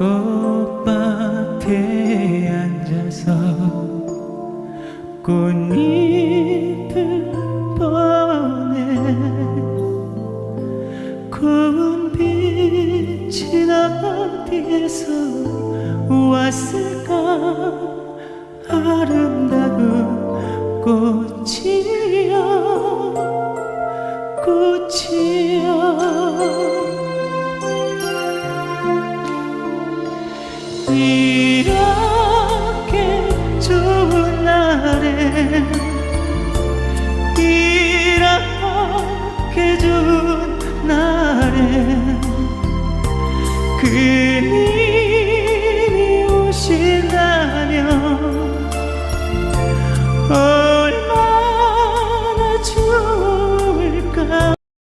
꽃밭에 앉아서 꽃잎을 보내 고운 빛이 어디에서 왔을까? 아름다운 꽃이여 꽃이여 이렇게 좋은 날에 이렇게 좋은 날에 그님이 오신다면